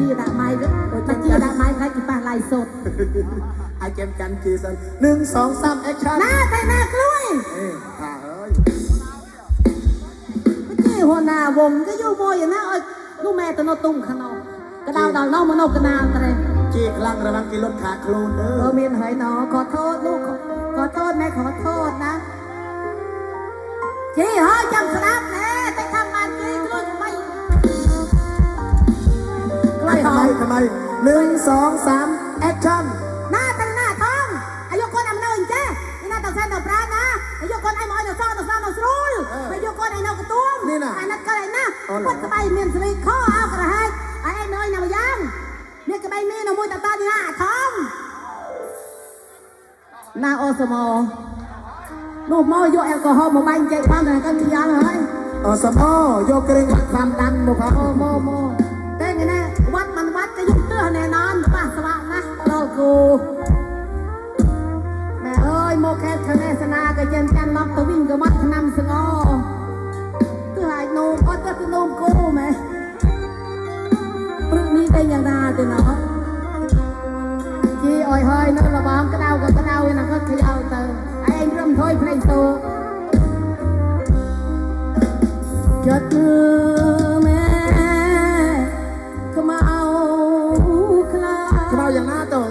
ជាដាក់ម៉ៃទៅតែជាដាក់ម៉ៃខ្លាចគេប៉ះឡៃសុត ไอเกมกันจีสันหนึ่งสองสามแอคชั่น ណាតែណាក្លួយ เอ้ยข้าเอ้ย ជាហួរណាវងក៏យកមួយណាអើយនោះម៉ែទៅនៅទុំខាងនោះកដៅដល់នោះមកនៅកណាលត្រេ จีคลั่งระวังกินรถขาโคลนเด้ เอ อ อមានហើយណោขอโทษลูกขอโทษแม่ขอโทษนะជីហើយចាំស្ដាប់ណែតែทำបា หมหนึ่งสองสามแอคชั่นหน้าตั้งหน้าท้องอายุคนอำนาจเจ้นี่หน้าต่างแสนต่างร้านนะอายุคนไอ้หมอยต่างฟ้าต่างฟ้าต่างสู้อายุคนไอ้นกกรตุ้มนี่นะไอ้นัดก็ไรนะคนสบายเมียนสลีข้อเอากระหัยไอ้น้อยนำยังเนี่ยกระใบมีนมวยตาตาดีหน้าท้องหน้าออสมอนูมอย่แอลกอฮอล์มาบังเจ็บความดันกันยาเลยออสมอโยกเกรงความดันบุพเพโมอม ความดันบุคค អូ ล មកមកតែនេះណាវត្តមិនវត្តក៏យកទើសណែននប៉ះស្វាក់ណាដល់គូ ម៉ែអើយមកខេត្តខនេសនាក៏ចាំចាំមកទៅវិញក៏មកឆ្នាំស្ងោគឺអាចនោមអត់ទៅនោមគោម៉ែព្រឹកនេះតែយ៉ាងណាទៅណោះជីអើយហើយនៅរបងក្តៅក៏ក្តៅណាក៏ខ្លោទៅឯងរំថយភ្លេងតោចិត្តម៉ែ อย่างหน้าโตអើ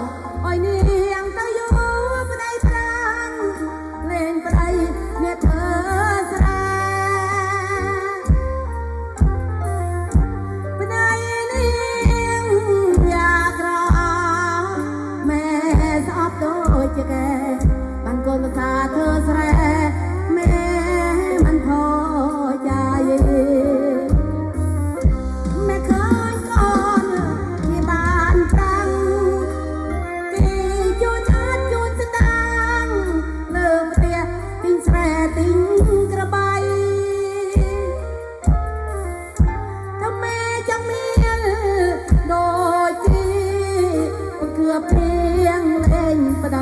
กือบเพียงเล่นประได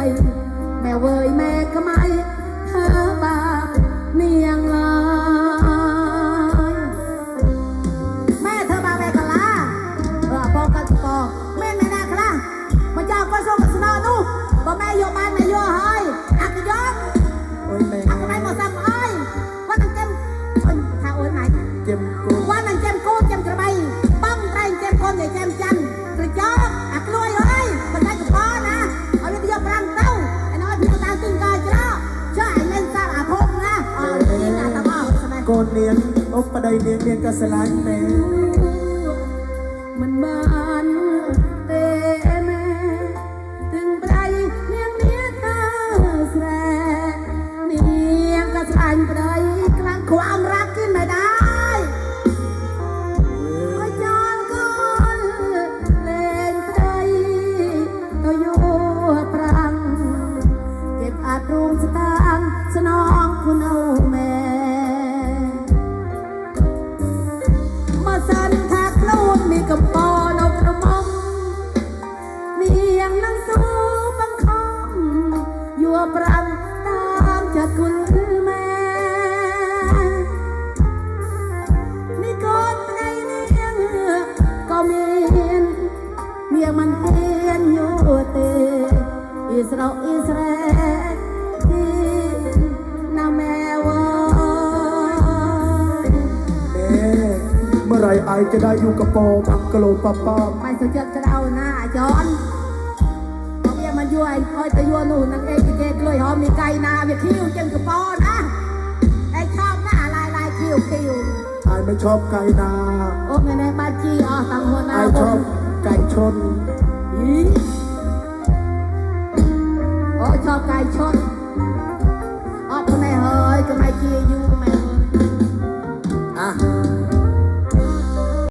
แม่เว้ยแม่ก็ไม่เธอบาเนียงเลยแม่เธอมาแม่กะลาเออปอกันปอแม่แม่นาคลามาเจ้าก็ส่งสนอนู่บ่แม่โยบ้านแม่โยเฮ้ยอักยอมโอ้ยแม่อักไปหมดซ้ำเอ้ยว่านังเจมเอ้ยถ้าโอ้ยไหนเกม อบปะไดเนียนเนียนกระสลายแม่ มันบานเตะแม่ถึงไรเนียงเนียเธอแสรเนียงก็สลายไปได้กลางความรักขึ้นไม่ได้โอ้ยจอนก่อนเล่นใจตัวโยปรัง เก็บอาจรูมสตางค์สนองคุณเอาแม่ มา เมียมันเทียนอยู่เตอิสราอิสราที่นาแม่ว่าแม่เมื่อไหรไอจะได้อยู่กับปอบังกะโลป้าป้าไปสุดยอดกระเอาหน้าจอนเอาเบี้ยมันยั่วไอ้คอยตะยั่วหนูนางเอกเกกล้วยหอมมีไก่นาเบี้ยคิ้วจังกระปอนะไอ้ชอบหน้าลายลายคิ้วคิ้วไอไม่ชอบไก่นา โอ้แม่แม่บ้านจีอ๋อตังหัวหไอน้าชอบ ไก่ชนอีอ๋อชอบไก่ชนอ๋อทำไมเฮ้ยทำไมเจียอยู่